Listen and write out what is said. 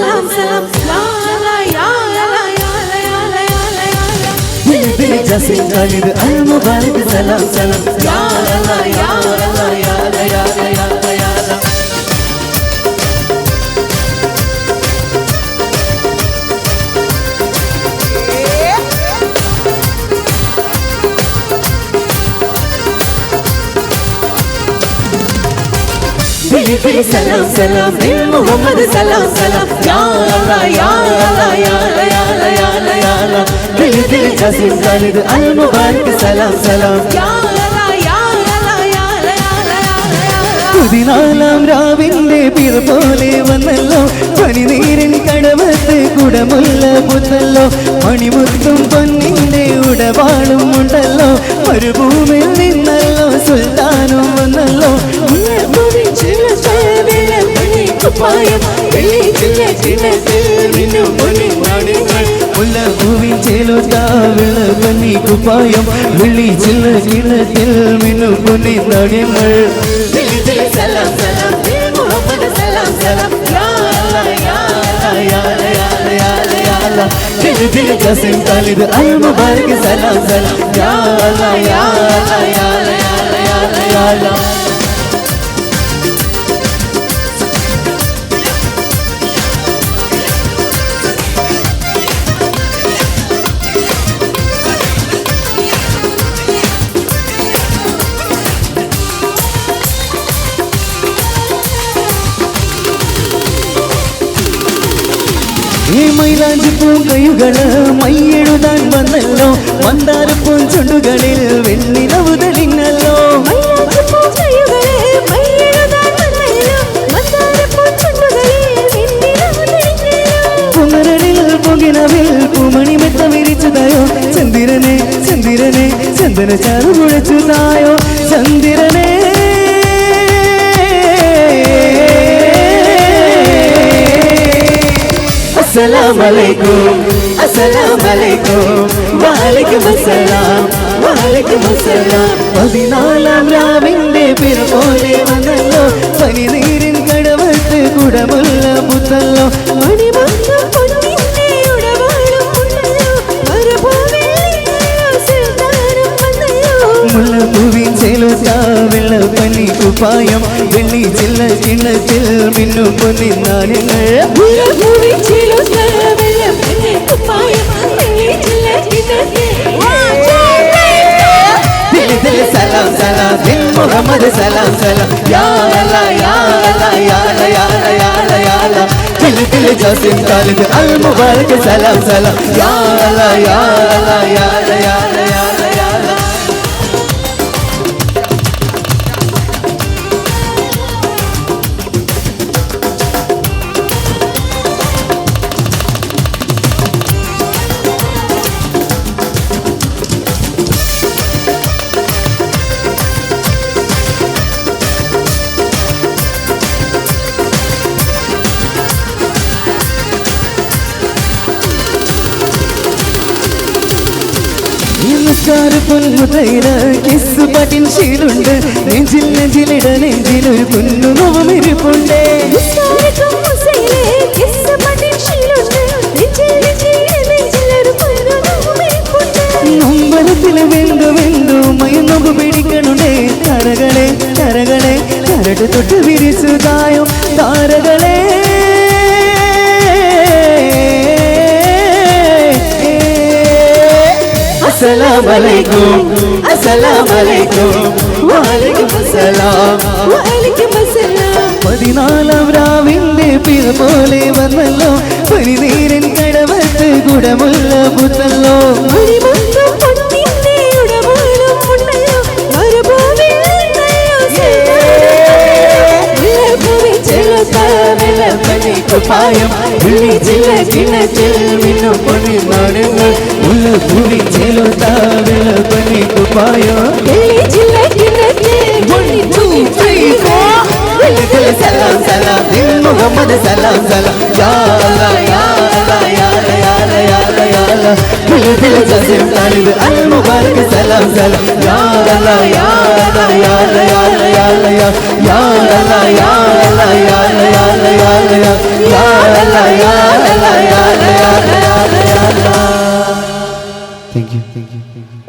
selam selam La la ya la la ya la ya la ya la ya la Beni beni casin talibi al selam selam Ya la ya la നബി സലാം സലാം നിൻ മുഹമ്മദ് സലാം സലാം യാ അല്ലാ യാ അല്ലാ യാ അല്ലാ യാ അല്ലാ യാ അല്ലാ ദിൽ ദിൽ ജസീം ഖാലിദ് അൽ മുബാരക് സലാം സലാം യാ പതിനാലാം രാവിന്റെ പിറ പോലെ വന്നല്ലോ പനിനീരൻ കടവത്ത് കുടമുല്ല പുത്തല്ലോ മണിമുത്തും പൊന്നിന്റെ ഉടവാളും ഉണ്ടല്ലോ മരുഭൂമിൽ നിന്നല്ലോ സുൽത്താൻ பாயம் வெள்ளி சின்ன சின்ன மின்னும் முனி மணிகள் உள்ள பூவின் சேலோட்டா குப்பாயம் வெள்ளி சின்ன சின்னத்தில் மின்னும் முனி மணிகள் சலாம் சலாம் முகமது சலாம் சலாம் சலாம் சலாம் யா அல்லா யா அல்லா വെണ്ണിലവ് തെളിഞ്ഞല്ലോ മൈലാഞ്ചിപ്പൂക്കൈകളെ മൈയെഴുതാൻ വന്നല്ലോ. മന്ദാരപ്പൂച്ചുണ്ടുകളെ വെണ്ണിലവ് തെളിഞ്ഞല്ലോ പുകിനവിൽ പൂമണി മെത്ത വിരിച്ചതായോ ചന്ദ്രനെ ചന്ദ്രനെ ചന്ദന ചാറു മുഴച്ചതായോ ചന്ദ്രനെ അസ്സലാമലൈക്കും അസ്സലാമലൈക്കും വാലൈക്കും അസ്സലാം വാലൈക്കും അസ്സലാം പതിനാലാം രാവിന്റെ പിറ പോലെ വന്നല്ലോ. പനിനീരിൻ കടവത്ത് കുടമുള്ള പുത്തല്ലോ മണിമന്തം കുപ്പായം വെള്ളി ചില്ല ചിണ്ണത്തിൽ മിന്നും പൊന്നി നാണ്യങ്ങൾ മുല്ലപ്പൂവിൻ ചിലുക്ക വെള്ളപ്പനെ കുപ്പായം വെള്ളി ചില്ലച്ചില്ലത്തിൽ ദിൽ ദിൽ സലാം സലാം ദിൽ മുഹമ്മദ് സലാം സലാം യാ അല്ലാ യാ അല്ലാ യാ അല്ലാ യാ അല്ലാ യാ അല്ലാ യാ അല്ലാ ദിൽ ദിൽ ജാസിം ഖാലിദ് അൽ മുബാരക് സലാം സലാം യാ അല്ലാ യാ നമസ്കാര പൊന്മുതൈന കിസ് പട്ടിൻ ശീലുണ്ട്. നെഞ്ചിൽ നെഞ്ചിലിട നെഞ്ചിലൊരു കുന്നു നോമിരിപ്പുണ്ട് അമ്പലത്തിൽ വെന്തു വെന്തു മയന്നൊമ്പ് പിടിക്കണുണ്ടേ. തരകളെ തരകളെ കരട് തൊട്ട് വിരിച്ചതായോ അസ്സലാമലൈക്കും. عليكم وعليكم السلام വഅലൈക്കും السلام പതിനാലാം രാവിന്റെ പിറ പോലെ വന്നല്ലോ. പനിനീരൻ കടവത്ത് കുടമുള്ള പുത്തല്ലോ. കുപ്പായം വിളി ചില ചിന്നത്തിൽ മിന്നും പൊന്നി നാടുങ്ങൾ உள்ள பூமி சேலோட்டா வேலை பண்ணி துப்பாயம் சலாம் சலாம் தின் முகமது சலாம் சலாம் யாரா யாரா யாரா யாரா யாரா யாரா தில ஜசிம் தாலிபு அல் முபாரக் சலாம் சலாம் யாரா யாரா யாரா யாரா யாரா யாரா யாரா யாரா யாரா யாரா யாரா entendi, entendi.